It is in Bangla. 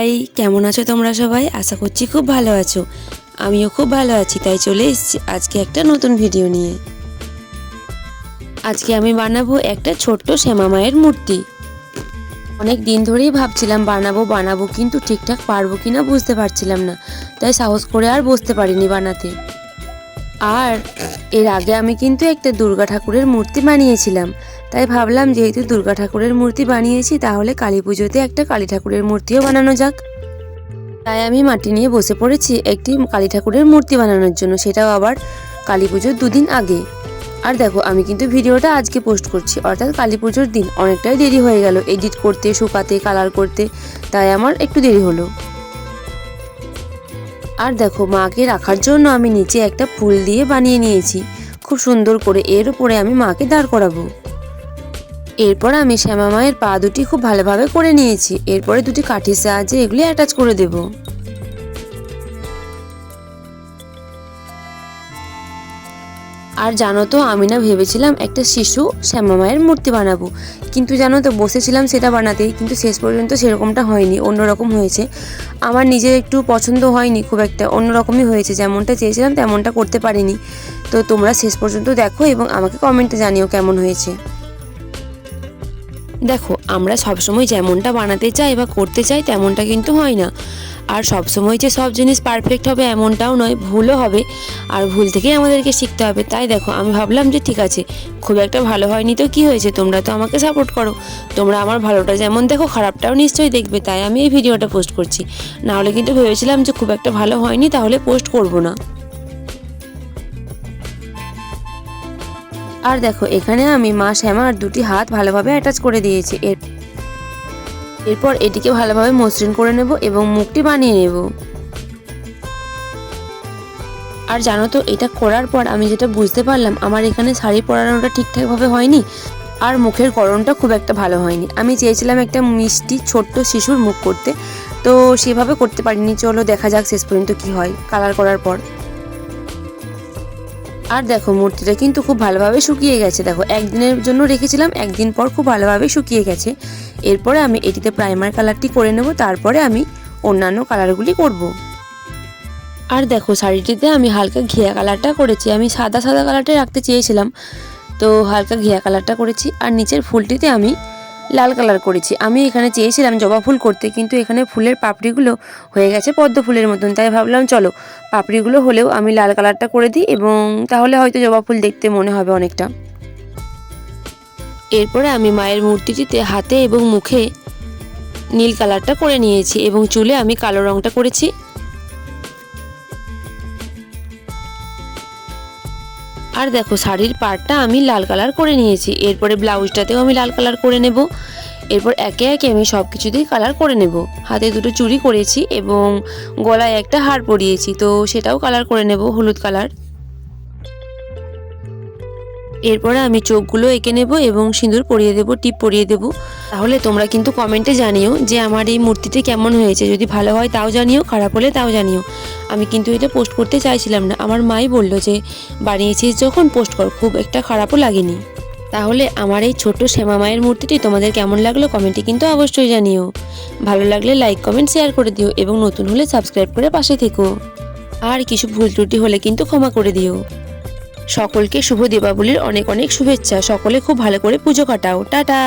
হাই কেমন আছো তোমরা সবাই? আশা করছি খুব ভালো আছো। আমিও খুব ভালো আছি, তাই চলে এসেছি আজকে একটা নতুন ভিডিও নিয়ে। আজকে আমি বানাবো একটা ছোট্ট শ্যামা মায়ের মূর্তি। অনেক দিন ধরেই ভাবছিলাম বানাবো বানাবো, কিন্তু ঠিকঠাক পারব কিনা বুঝতে পারছিলাম না। তাই সাহস করে আর বসতে পারিনি বানাতে। আর এর আগে আমি কিন্তু একটা দুর্গা ঠাকুরের মূর্তি বানিয়েছিলাম। তাই ভাবলাম যেহেতু দুর্গা ঠাকুরের মূর্তি বানিয়েছি, তাহলে কালী পুজোতে একটা কালী ঠাকুরের মূর্তিও বানানো যাক। তাই আমি মাটি নিয়ে বসে পড়েছি একটি কালী ঠাকুরের মূর্তি বানানোর জন্য, সেটাও আবার কালী পুজোর দুদিন আগে। আর দেখো, আমি কিন্তু ভিডিওটা আজকে পোস্ট করছি, অর্থাৎ কালী পুজোর দিন অনেকটাই দেরি হয়ে গেল, এডিট করতে, শুকাতে, কালার করতে, তাই আমার একটু দেরি হলো। আর দেখো, মাকে রাখার জন্য আমি নিচে একটা ফুল দিয়ে বানিয়ে নিয়েছি, খুব সুন্দর করে, এর উপরে আমি মাকে দাঁড় করাবো। এরপর আমি শ্যামা মায়ের পা দুটি খুব ভালোভাবে করে নিয়েছি। এরপরে দুটি কাঠির সাহায্যে এগুলি অ্যাটাচ করে দেব। আর জানো তো, আমি না ভেবেছিলাম একটা শিশু শ্যামা মায়ের মূর্তি বানাবো। কিন্তু জানো তো, বসেছিলাম সেটা বানাতেই, কিন্তু শেষ পর্যন্ত সেরকমটা হয়নি, অন্যরকম হয়েছে। আমার নিজের একটু পছন্দ হয়নি খুব একটা, অন্যরকমই হয়েছে, যেমনটা চেয়েছিলাম তেমনটা করতে পারিনি। তো তোমরা শেষ পর্যন্ত দেখো এবং আমাকে কমেন্টে জানিও কেমন হয়েছে। দেখো, আমরা সবসময় যেমনটা বানাতে চাই বা করতে চাই তেমনটা কিন্তু হয় না। আর সবসময় যে সব জিনিস পারফেক্ট হবে এমনটাও নয়, ভুলও হবে। আর ভুল থেকেই আমাদেরকে শিখতে হবে। তাই দেখো, আমি ভাবলাম যে ঠিক আছে, খুব একটা ভালো হয়নি তো কি হয়েছে? তোমরা তো আমাকে সাপোর্ট করো। তোমরা আমার ভালোটা যেমন দেখো, খারাপটাও নিশ্চয়ই দেখবে। তাই আমি এই ভিডিওটা পোস্ট করছি। নাহলে কিন্তু ভেবেছিলাম যে খুব একটা ভালো হয়নি, তাহলে পোস্ট করব না। আর দেখো, এখানে আমি মা শ্যামার দুটি হাত ভালোভাবে অ্যাটাচ করে দিয়েছি। এর এরপর এটিকে ভালোভাবে মসৃণ করে নেব এবং মুখটি বানিয়ে নেব। আর জানো তো, এটা করার পর আমি যেটা বুঝতে পারলাম, আমার এখানে শাড়ি পরানোটা ঠিকঠাকভাবে হয়নি আর মুখের গড়নটা খুব একটা ভালো হয়নি। আমি চেয়েছিলাম একটা মিষ্টি, ছোট্ট শিশুর মুখ করতে, তো সেভাবে করতে পারিনি। চলো দেখা যাক শেষ পর্যন্ত কি হয়। কালার করার পর। আর দেখো, মূর্তিটা কিন্তু খুব ভালোভাবে শুকিয়ে গেছে। দেখো, একদিনের জন্য রেখেছিলাম, একদিন পর খুব ভালোভাবে শুকিয়ে গেছে। এরপরে আমি এটিতে প্রাইমার কালারটি করে নেব, তারপরে আমি অন্যান্য কালারগুলি করব। আর দেখো, শাড়িটিতে আমি হালকা ঘিয়া কালারটা করেছি। আমি সাদা সাদা কালারটা রাখতে চেয়েছিলাম। তো হালকা ঘিয়া কালারটা করেছি, আর নিচের ফুলটিতে আমি লাল কালার করেছি। আমি এখানে চেয়েছিলাম জবা ফুল করতে, কিন্তু এখানে ফুলের পাপড়িগুলো হয়ে গেছে, পদ্ম ফুলের মতন। তাই ভাবলাম, চলো, পাপড়িগুলো হলেও আমি লাল কালারটা করে দিই এবং তাহলে হয়তো জবা ফুল দেখতে মনে হবে অনেকটা। এরপরে আমি মায়ের মূর্তিটিতে হাতে এবং মুখে নীল কালারটা করে নিয়েছি এবং চুলে আমি কালো রঙটা করেছি। আর দেখো, শাড়ির পাড়টা আমি লাল কালার করে নিয়েছি। এরপরে ব্লাউজটাতেও আমি লাল কালার করে নেব। এরপর একে একে আমি সব কিছুতেই কালার করে নেব। হাতে দুটো চুড়ি করেছি এবং গলায় একটা হার পরিয়েছি, তো সেটাও কালার করে নেব, হলুদ কালার। এরপরে আমি চোখগুলো এঁকে নেব এবং সিঁদুর পরিয়ে দেব, টিপ পরিয়ে দেব। তাহলে তোমরা কিন্তু কমেন্টে জানিও যে আমার এই মূর্তিটি কেমন হয়েছে। যদি ভালো হয় তাও জানিও, খারাপ হলে তাও জানিও। আমি কিন্তু এটা পোস্ট করতে চাইছিলাম না। আমার মাই বলল যে, বানিয়েছিস যখন, পোস্ট কর। খুব একটা খারাপও লাগেনি। তাহলে আমার এই ছোট্ট শ্যামা মায়ের মূর্তিটি তোমাদের কেমন লাগল কমেন্টে কিন্তু অবশ্যই জানিও। ভালো লাগলে লাইক, কমেন্ট, শেয়ার করে দিও এবং নতুন হলে সাবস্ক্রাইব করে পাশে থেকো। আর কিছু ভুল ত্রুটি হলে কিন্তু ক্ষমা করে দিও। সকলকে শুভ দীপাবলির অনেক অনেক শুভেচ্ছা। সকলে খুব ভালো করে পুজো কাটাও। টাটা।